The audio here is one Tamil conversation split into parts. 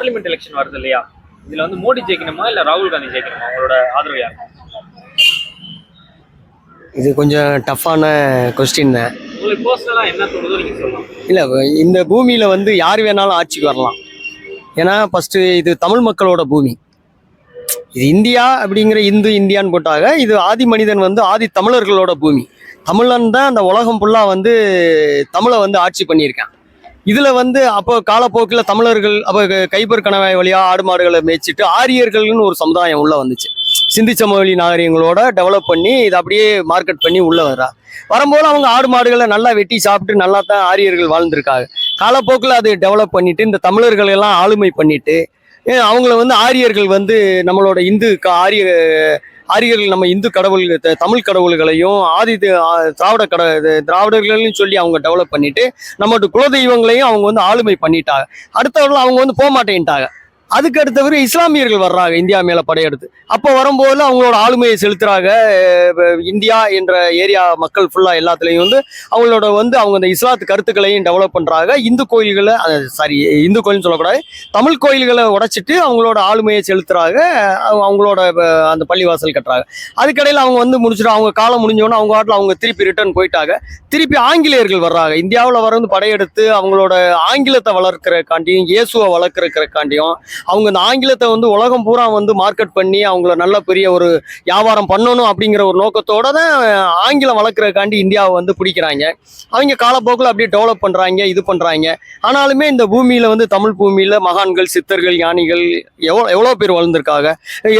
பார்லிமெண்ட் எலெக்ஷன் வருது இல்லையா? இதுல வந்து மோடி ஜெயிக்கணுமா இல்ல ராகுல் காந்தி ஜெயிக்கணுமா? உங்களோட ஆதரவு யார்? இது கொஞ்சம் டஃப்பான கொஸ்டின் தான். உங்களுக்கு பர்சனலா என்ன தோணுதோ நீங்க சொல்லலாம். இல்லை இந்த பூமியில் வந்து யார் வேணாலும் ஆட்சிக்கு வரலாம். ஏன்னா ஃபஸ்ட்டு இது தமிழ் மக்களோட பூமி. இது இந்தியா அப்படிங்கிற இந்து இந்தியான்னு போட்டாங்க இது ஆதி மனிதன் வந்து ஆதி தமிழர்களோட பூமி. தமிழன் தான் அந்த உலகம் ஃபுல்லாக வந்து தமிழை வந்து ஆட்சி பண்ணியிருக்கான். இதில் வந்து அப்போ காலப்போக்கில் தமிழர்கள் அப்போ கைப்பர் கணவாய் வழியாக ஆடு மாடுகளை மேய்ச்சிட்டு ஆரியர்கள்னு ஒரு சமுதாயம் உள்ளே வந்துச்சு. சிந்தி சமவெளி நாகரிகங்களோட டெவலப் பண்ணி இதை அப்படியே மார்க்கெட் பண்ணி உள்ளே வர்றா. வரும்போது அவங்க ஆடு மாடுகளை நல்லா வெட்டி சாப்பிட்டு நல்லா தான் ஆரியர்கள் வாழ்ந்திருக்காங்க. காலப்போக்கில் அது டெவலப் பண்ணிட்டு இந்த தமிழர்கள் எல்லாம் ஆளுமை பண்ணிட்டு அவங்கள வந்து ஆரியர்கள் வந்து நம்மளோட இந்து ஆரிய ஆரியர்கள் நம்ம இந்து கடவுள் தமிழ் கடவுள்களையும் ஆதி திராவிட கட திராவிடர்களையும் சொல்லி அவங்க டெவலப் பண்ணிட்டு நம்மளோட குலதெய்வங்களையும் அவங்க வந்து ஆளுமை பண்ணிட்டாங்க. அடுத்தவர்கள் அவங்க வந்து போக மாட்டேன்ட்டாங்க அதுக்கு அடுத்தவர் இஸ்லாமியர்கள் வர்றாங்க இந்தியா மேல படையெடுத்து. அப்போ வரும்போது அவங்களோட ஆளுமையை செலுத்துறாங்க இந்தியா என்ற ஏரியா மக்கள் ஃபுல்லா எல்லாத்துலேயும் வந்து அவங்களோட வந்து அவங்க அந்த இஸ்லாத்து கருத்துக்களையும் டெவலப் பண்றாங்க. இந்து கோயில்களை சாரி இந்து கோயில்னு சொல்லக்கூடாது தமிழ் கோயில்களை உடைச்சிட்டு அவங்களோட ஆளுமையை செலுத்துறாங்க அவங்க- அவங்களோட அந்த பள்ளிவாசல் கட்டுறாங்க. அதுக்கடையில் அவங்க வந்து முடிச்சுட்டு அவங்க காலம் முடிஞ்சோடனே அவங்க வாட்டில் அவங்க திருப்பி ரிட்டர்ன் போயிட்டாங்க. திருப்பி ஆங்கிலேயர்கள் வர்றாங்க. இந்தியாவில் வர வந்து படையெடுத்து அவங்களோட ஆங்கிலத்தை வளர்க்கறக்காண்டியும் இயேசுவை வளர்க்கறக்காண்டியும் அவங்க இந்த ஆங்கிலத்தை வந்து உலகம் பூரா வந்து மார்க்கெட் பண்ணி அவங்கள நல்ல பெரிய ஒரு வியாபாரம் பண்ணணும் அப்படிங்கிற ஒரு நோக்கத்தோட தான் ஆங்கிலம் வளர்க்குறதுக்காண்டி இந்தியாவை வந்து பிடிக்கிறாங்க. அவங்க காலப்போக்கில் அப்படியே டெவலப் பண்ணுறாங்க இது பண்ணுறாங்க ஆனாலுமே இந்த பூமியில் வந்து தமிழ் பூமியில் மகான்கள் சித்தர்கள் ஞானிகள் எவ்வளோ எவ்வளோ பேர் வளர்ந்துருக்காங்க.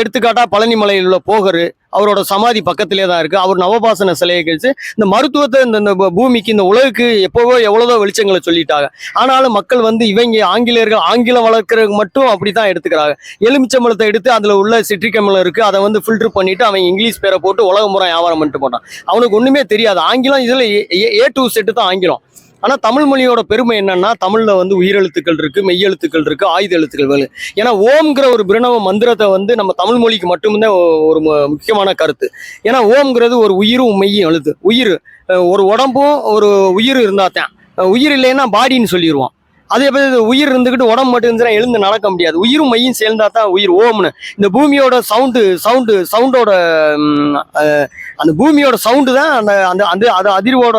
எடுத்துக்காட்டாக பழனிமலையில் உள்ள போகர் அவரோட சமாதி பக்கத்திலே தான் இருக்குது அவர் நவபாசன சிலையை கழிச்சு இந்த மருத்துவத்தை இந்த இந்த பூமிக்கு இந்த உலகுக்கு எப்போவோ எவ்வளோதோ வெளிச்சங்களை சொல்லிட்டாங்க. ஆனாலும் மக்கள் வந்து இவங்க ஆங்கிலேயர்கள் ஆங்கிலம் வளர்க்குறவங்க மட்டும் அப்படி தான் எடுத்துக்கிறாங்க. எலுமிச்சம்பழத்தை எடுத்து அதில் உள்ள சிட்ரிக் இருக்குது அதை வந்து ஃபில்டர் பண்ணிவிட்டு அவன் இங்கிலீஷ் பேரை போட்டு உலக முறை வியாபாரம் பண்ணிட்டு போட்டான். அவனுக்கு ஒன்றுமே தெரியாது. ஆங்கிலம் இதில் ஏ டு செட்டு தான் ஆங்கிலம். ஆனால் தமிழ் மொழியோட பெருமை என்னன்னா தமிழில் வந்து உயிரெழுத்துக்கள் இருக்கு மெய்யெழுத்துக்கள் இருக்கு ஆயுத எழுத்துக்கள் ஏன்னா ஓம்ங்கிற ஒரு பிரணவ மந்திரத்தை வந்து நம்ம தமிழ் மொழிக்கு மட்டும்தான் ஒரு முக்கியமான கருத்து. ஏன்னா ஓம்ங்கிறது ஒரு உயிரும் மெய்யும் எழுத்து. உயிர். ஒரு உடம்பும் ஒரு உயிர் இருந்தாத்தான். உயிர் இல்லைன்னா பாடின்னு சொல்லிடுவோம் அதே மாதிரி உயிர் இருந்துக்கிட்டு உடம்பு மட்டும் இருந்துச்சுன்னா எழுந்து நடக்க முடியாது. உயிரும் மையும் சேர்ந்தா தான் உயிர் ஓம்னு இந்த பூமியோட சவுண்டு சவுண்டு சவுண்டோட அந்த பூமியோட சவுண்டு தான் அந்த அந்த அந்த அது அதிர்வோட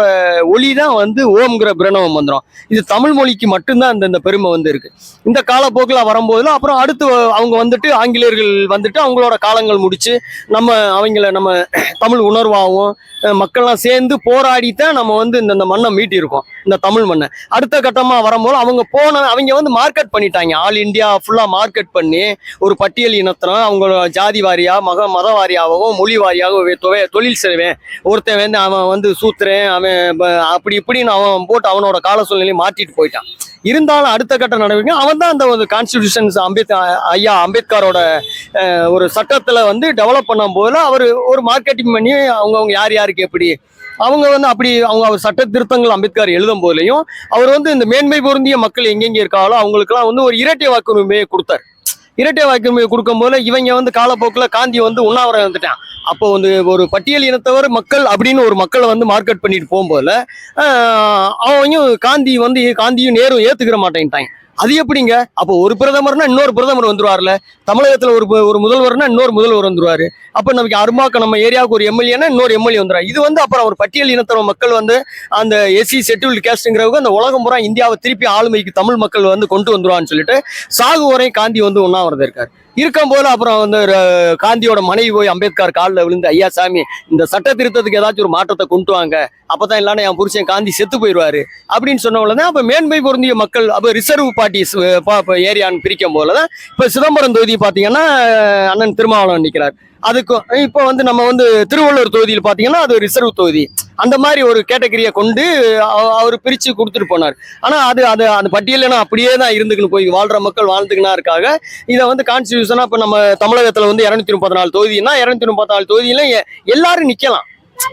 ஒளி தான் வந்து ஓம்ங்கிற பிரணவம் வந்துடும் இது தமிழ் மொழிக்கு மட்டும்தான் இந்த இந்த பெருமை வந்து இருக்கு. இந்த காலப்போக்கில் வரும்போதுல அப்புறம் அடுத்து அவங்க வந்துட்டு ஆங்கிலேயர்கள் வந்துட்டு அவங்களோட காலங்கள் முடிச்சு நம்ம அவங்கள நம்ம தமிழ் உணர்வாகவும் மக்கள்லாம் சேர்ந்து போராடி தான் நம்ம வந்து இந்த மண்ணை மீட்டியிருக்கோம். இந்த தமிழ் மண்ணை. அடுத்த கட்டமாக வரும்போது அவங்க போன அவங்க வந்து மார்க்கெட் பண்ணிட்டாங்க. ஆல் இந்தியா ஃபுல்லாக மார்க்கெட் பண்ணி ஒரு பட்டியல் இனத்தினம் அவங்களோட ஜாதி வாரியாக மக மத வாரியாகவும் மொழி வாரியாகவும் தொகை- தொழில் செய்வேன். ஒருத்தன் வந்து அவன் வந்து சூத்துறேன் அவன் அப்படி இப்படின்னு அவன் போட்டு அவனோட கால சூழ்நிலையை மாற்றிட்டு போயிட்டான். இருந்தாலும் அடுத்த கட்ட நடவடிக்கை அவன் தான் அந்த ஒரு கான்ஸ்டிடியூஷன்ஸ் அம்பேத்கர் ஐயா அம்பேத்கரோட ஒரு சட்டத்தில் வந்து டெவலப் பண்ணும் போதில் அவர் ஒரு மார்க்கெட்டிங் பண்ணி அவங்கவுங்க யார் யாருக்கு எப்படி அவங்க வந்து அப்படி அவங்க அவர் சட்ட திருத்தங்கள் அம்பேத்கர் எழுதும் போதுலையும் அவர் வந்து இந்த மேன்மை பொருந்திய மக்கள் எங்கெங்கே இருக்காங்களோ அவங்களுக்குலாம் வந்து ஒரு இரட்டை வாக்குரிமையை கொடுத்தார். இரட்டை வாக்குரிமையை கொடுக்கும்போது இவங்க வந்து காலப்போக்கில் காந்தி வந்து உண்ணாவிரம் வந்துட்டான் அப்போ வந்து ஒரு பட்டியல் இனத்தவர் மக்கள் அப்படின்னு ஒரு மக்களை வந்து மார்க்கெட் பண்ணிட்டு போகும்போது அவங்க காந்தி வந்து காந்தியும் நேரும் ஏத்துக்கிற மாட்டேன்ட்டாங்க. அது எப்படிங்க? அப்போ ஒரு பிரதமர்னா இன்னொரு பிரதமர் வந்துருவார்ல? தமிழகத்தில் ஒரு ஒரு முதல்வர்னா இன்னொரு முதல்வர் வந்துருவாரு. அப்போ நமக்கு அருமாக்க நம்ம ஏரியாவுக்கு ஒரு எம்எல்ஏனா இன்னொரு எம்எல்ஏ வந்துடும் இது வந்து அப்புறம் ஒரு பட்டியல் இனத்தவ மக்கள் வந்து அந்த எஸ்சி செட்டில்டு கேஸ்ட்ங்கிறவங்க அந்த உலகம் பூரா இந்தியாவை திருப்பி ஆளுமைக்கு தமிழ் மக்கள் வந்து கொண்டு வந்துருவான்னு சொல்லிட்டு சாகு வரை காந்தி வந்து உண்ணாவிரதம் இருக்காரு. இருக்கும் போது அப்புறம் வந்து காந்தியோட மனைவி போய் அம்பேத்கர் காலில் விழுந்து ஐயா சாமி இந்த சட்ட திருத்தத்துக்கு ஏதாச்சும் ஒரு மாற்றத்தை கொண்டு வாங்க. அப்பதான் இல்லைன்னா என் புருஷன் காந்தி செத்து போயிடுவாரு. அப்படின்னு சொன்ன தான் அப்போ மேன்மை பொருந்திய மக்கள் அப்போ ரிசர்வ் பார்ட்டிஸ் ஏரியான்னு பிரிக்கும் போல தான் இப்போ சிதம்பரம் தொகுதி பார்த்தீங்கன்னா அண்ணன் திருமாவளவன் நிற்கிறார் அதுக்கும் இப்போ வந்து நம்ம வந்து திருவள்ளூர் தொகுதியில் பார்த்தீங்கன்னா அது ரிசர்வ் தொகுதி. அந்த மாதிரி ஒரு கேட்டகரியை கொண்டு அவ- அவர் பிரித்து கொடுத்துட்டு போனார். ஆனால் அது அது அந்த பட்டியலில் அப்படியே தான் இருந்துக்கணும் போய் வாழ்கிற மக்கள் வாழ்ந்துக்கினா இருக்காங்க இதை வந்து கான்ஸ்டியூஷனாக இப்போ நம்ம தமிழகத்தில் வந்து இரநூத்தி முப்பத்தி நாலு தொகுதினா இரநூத்தி முப்பத்தி நாலு தொகுதியில எல்லாரும் நிற்கலாம்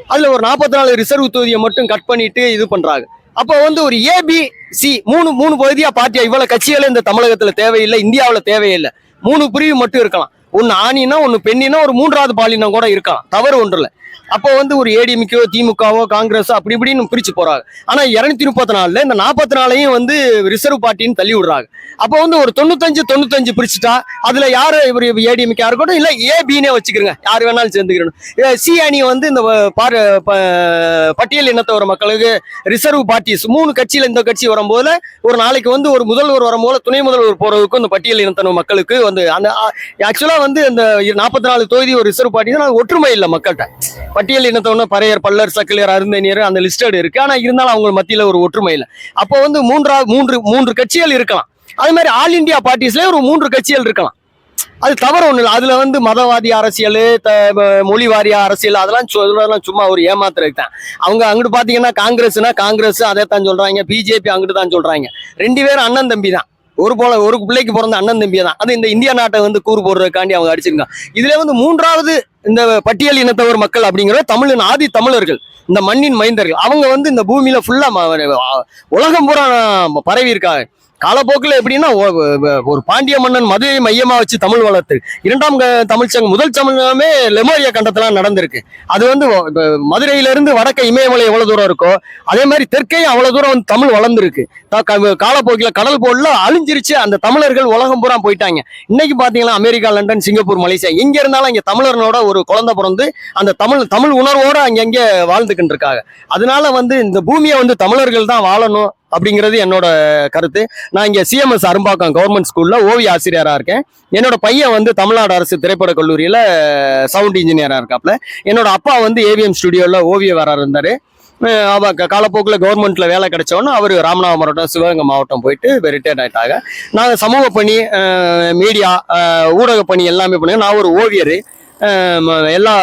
அதில் ஒரு நாற்பத்தி நாலு ரிசர்வ் தொகுதியை மட்டும் கட் பண்ணிட்டு இது பண்ணுறாங்க அப்போ வந்து ஒரு ஏபிசி மூணு மூணு பகுதியாக பார்ட்டியா இவ்வளோ கட்சிகளும் இந்த தமிழகத்தில் தேவையில்லை இந்தியாவில் தேவையில்லை. மூணு பிரிவு மட்டும் இருக்கலாம். ஒன்னு ஆணினா ஒன்னு பெண்ணினா ஒரு மூன்றாவது பாலினம் கூட இருக்கலாம். தவறு ஒன்றுல அப்போ வந்து ஒரு ஏடிஎம்கோ திமுகவோ காங்கிரஸோ அப்படி இப்படின்னு பிரிச்சு போறாங்க. ஆனா இருநூத்தி முப்பத்தி நாலுல இந்த நாற்பத்தி நாலையும் வந்து ரிசர்வ் பார்ட்டின்னு தள்ளி விடுறாங்க. அப்போ வந்து ஒரு தொண்ணூத்தஞ்சு தொண்ணூத்தஞ்சு பிரிச்சுட்டா அதுல யாரு இவர் ஏடிஎம்கே இருக்கட்டும் இல்ல ஏபின்னே வச்சுக்கிறங்க. யார் வேணாலும் சேர்ந்துக்கிறணும். சி அணி வந்து இந்த வ- பாரு ப- பட்டியல் இனத்தவர் மக்களுக்கு ரிசர்வ் பார்ட்டிஸ் மூணு கட்சியில இந்த கட்சி வரும்போது ஒரு நாளைக்கு வந்து ஒரு முதல்வர் வரும்போது துணை முதல்வர் போறதுக்கும் இந்த பட்டியல் இனத்தவர் மக்களுக்கு வந்து அந்த ஆக்சுவலா வந்து இந்த நாற்பத்தி நாலு தொகுதி ஒரு ரிசர்வ் பார்ட்டி தான். ஒற்றுமை இல்லை மக்கள்கிட்ட. பட்டியல் இனத்தவன பறையர் பல்லர் சக்கிலியர் அருந்தனியர் அந்த லிஸ்டட் இருக்கு. ஆனா இருந்தாலும் அவங்க மத்தியில ஒரு ஒற்றுமை இல்லை. அப்போ வந்து மூன்றாவது மூன்று மூன்று கட்சிகள் இருக்கலாம். அது மாதிரி ஆல் இந்தியா பார்ட்டிஸ்லேயே ஒரு மூன்று கட்சிகள் இருக்கலாம். அது தவறு ஒன்றும் இல்லை. அதில் வந்து மதவாதி அரசியல் த மொழி வாரிய அரசியல் அதெல்லாம் சொல்லலாம் சும்மா ஒரு ஏமாத்துறதுக்கு தான் அவங்க அங்கிட்டு பார்த்தீங்கன்னா காங்கிரஸ்னா காங்கிரஸ் அதை தான் சொல்கிறாங்க பிஜேபி அங்கிட்டு தான் சொல்கிறாங்க ரெண்டு பேரும் அண்ணன் தம்பி தான் ஒரு போல ஒரு பிள்ளைக்கு பிறந்த அண்ணன் தம்பி தான் அது இந்த இந்தியா நாட்டை வந்து கூறு போடுறதுக்காண்டி அவங்க அடிச்சிருக்காங்க. இதுல வந்து மூன்றாவது இந்த பட்டியல் இனத்தவர் மக்கள் அப்படிங்கிற தமிழின் ஆதி தமிழர்கள் இந்த மண்ணின் மைந்தர்கள். அவங்க வந்து இந்த பூமியில ஃபுல்லா உலகம் பூரா பரவி இருக்காங்க. காலப்போக்கில் எப்படின்னா ஒரு பாண்டிய மன்னன் மதுரை மையமாக வச்சு தமிழ் வளர்த்து இரண்டாம் க- தமிழ் சங்கம் முதல் சங்கமே லெமோரியா கண்டத்தெல்லாம் நடந்திருக்கு. அது வந்து மதுரையிலிருந்து வடக்க இமயமலை எவ்வளவு தூரம் இருக்கோ அதே மாதிரி தெற்கையும் அவ்வளவு தூரம் வந்து தமிழ் வளர்ந்துருக்கு. க- காலப்போக்கில் கடல் போடல அழிஞ்சிருச்சு அந்த தமிழர்கள் உலகம் பூரா போயிட்டாங்க. இன்னைக்கு பார்த்தீங்கன்னா அமெரிக்கா லண்டன் சிங்கப்பூர் மலேசியா எங்க இருந்தாலும் இங்கே தமிழர்களோட ஒரு குழந்தை பிறந்து அந்த தமிழ் தமிழ் உணர்வோட அங்கங்கே வாழ்ந்துக்கிட்டு இருக்காங்க அதனால வந்து இந்த பூமியை வந்து தமிழர்கள் தான் வாழணும். அப்படிங்கிறது என்னோட கருத்து. நான் இங்கே சிஎம்எஸ் அரும்பாக்கம் கவர்மெண்ட் ஸ்கூலில் ஓவிய ஆசிரியராக இருக்கேன். என்னோட பையன் வந்து தமிழ்நாடு அரசு திரைப்பட கல்லூரியில் சவுண்ட் இன்ஜினியராக இருக்காப்புல என்னோட அப்பா வந்து ஏவிஎம் ஸ்டுடியோவில் ஓவியவராக வர இருந்தார் அவ காலப்போக்கில் கவர்மெண்ட்டில் கவர்மெண்ட்ல வேலை கிடைச்சோன்னா அவர் ராமநாதபுரம் மாவட்டம் சிவகங்கை மாவட்டம் போயிட்டு ரிட்டையர்ட் ஆயிட்டாங்க. நாங்கள் சமூக பணி மீடியா ஊடக பணி எல்லாமே பண்ணுங்க நான் ஒரு ஓவியர். எல்லா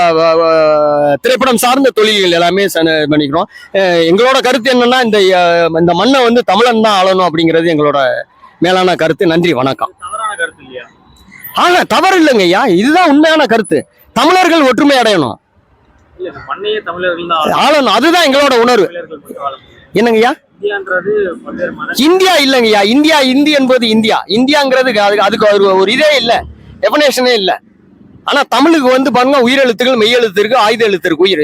திரைப்படம் சார்ந்த தொழில்கள் எல்லாமே பண்ணிக்கிறோம். எங்களோட கருத்து என்னன்னா இந்த இந்த மண்ணை வந்து தமிழன் தான் ஆளணும் அப்படிங்கிறது எங்களோட மேலான கருத்து. நன்றி வணக்கம். ஆக தவறு இல்லைங்க ஐயா. இதுதான் உண்மையான கருத்து. தமிழர்கள் ஒற்றுமை அடையணும். ஆளணும். அதுதான் எங்களோட உணர்வு. என்னங்கய்யா இந்தியா இல்லைங்கய்யா இந்தியா இந்தி என்பது இந்தியா. இந்தியாங்கிறதுக்கு அதுக்கு அதுக்கு ஒரு இதே இல்லை. டெஃபினேஷனே இல்லை. ஆனா தமிழுக்கு வந்து பாருங்க உயிரெழுத்துகள் மெய் எழுத்து இருக்கு ஆயுத எழுத்து இருக்கு உயிர்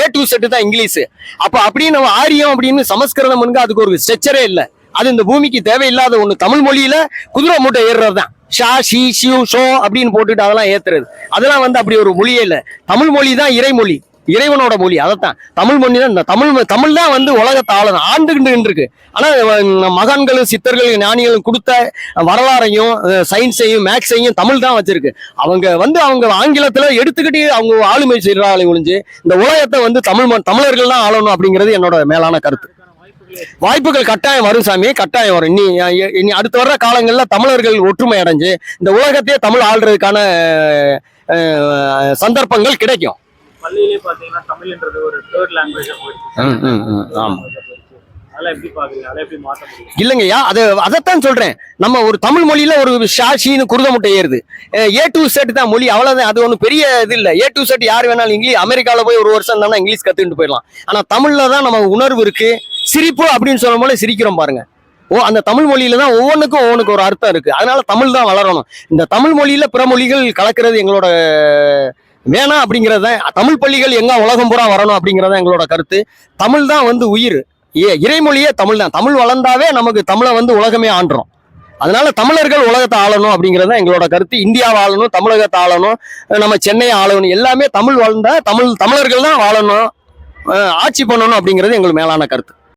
ஏ டு செட்டு தான் இங்கிலீஷ். அப்ப அப்படின்னு நம்ம ஆரியம் அப்படின்னு சமஸ்கிருதம் அதுக்கு ஒரு ஸ்ட்ரக்சரே இல்லை. அது இந்த பூமிக்கு தேவையில்லாத ஒண்ணு. தமிழ் மொழியில குதிரை மூட்டை ஏறுறது தான். ஷா ஷி ஷியூ ஷோ அப்படின்னு போட்டுட்டு அதெல்லாம் ஏத்துறது. அதெல்லாம் வந்து அப்படி ஒரு மொழியே இல்லை. தமிழ் மொழி தான் இறைமொழி. இறைவனோட மொழி அதைத்தான். தமிழ் மொழி தான் இந்த தமிழ் தமிழ் தான் வந்து உலகத்தை ஆளணும் ஆண்டுகிட்டு இருக்கு ஆனால் மகான்களும் சித்தர்களும் ஞானிகளும் கொடுத்த வரலாறையும் சயின்ஸையும் மேக்ஸையும் தமிழ் தான் வச்சிருக்கு. அவங்க வந்து அவங்க ஆங்கிலத்தில் எடுத்துக்கிட்டு அவங்க ஆளுமை செய்யறாங்களே ஒழிஞ்சு இந்த உலகத்தை வந்து தமிழ் தமிழர்கள் தான் ஆளணும் அப்படிங்கிறது என்னோட மேலான கருத்து. வாய்ப்புகள் கட்டாயம் வரும் சாமி கட்டாயம் வரும். இனி இனி அடுத்து வர்ற காலங்களில் தமிழர்கள் ஒற்றுமை அடைஞ்சு இந்த உலகத்தையே தமிழ் ஆள்றதுக்கான சந்தர்ப்பங்கள் கிடைக்கும். பள்ளியிலே பாத்தீங்கன்னா தமிழ்ன்றது ஒரு தேர்ட் லாங்குவேஜா போயிடுச்சு. ஆமா. இல்லைங்கய்யா அது அதைத்தான் சொல்றேன். நம்ம ஒரு தமிழ் மொழியில ஒரு ஷாஷின்னு குருத முட்டை ஏறுது. ஏ டு செட் தான் மொழி அவ்வளவுதான். அது ஒன்றும் பெரிய இது இல்லை. ஏ டு செட் யார் வேணாலும் இங்கிலீஷ் அமெரிக்காவில் போய் ஒரு வருஷம் தானே இங்கிலீஷ் கத்துக்கிட்டு போயிடலாம். ஆனா தமிழ்ல தான் நம்ம உணர்வு இருக்கு. சிரிப்பு அப்படின்னு சொல்லும் போல சிரிக்கிறோம் பாருங்க. ஓ அந்த தமிழ் மொழியில தான் ஒவ்வொன்றுக்கும் ஒவ்வொன்றுக்கு ஒரு அர்த்தம் இருக்கு. அதனால தமிழ் தான் வளரணும். இந்த தமிழ் மொழியில பிற மொழிகள் கலக்கிறது எங்களோட வேணாம் அப்படிங்கிறது தான் தமிழ் பள்ளிகள் எங்க உலகம் பூரா வரணும் அப்படிங்கிறது தான் எங்களோட கருத்து. தமிழ் தான் வந்து உயிர். ஏ இறைமொழியே தமிழ் தான். தமிழ் வளர்ந்தாவே நமக்கு தமிழை வந்து உலகமே ஆண்டுறோம் அதனால தமிழர்கள் உலகத்தை ஆளணும் அப்படிங்கிறது தான் எங்களோட கருத்து. இந்தியாவை ஆளணும் தமிழகத்தை ஆளணும் நம்ம சென்னையை ஆளணும் எல்லாமே தமிழ் வளர்ந்தா தமிழ் தமிழர்கள் தான் வாழணும் ஆட்சி பண்ணணும் அப்படிங்கிறது எங்களுக்கு மேலான கருத்து.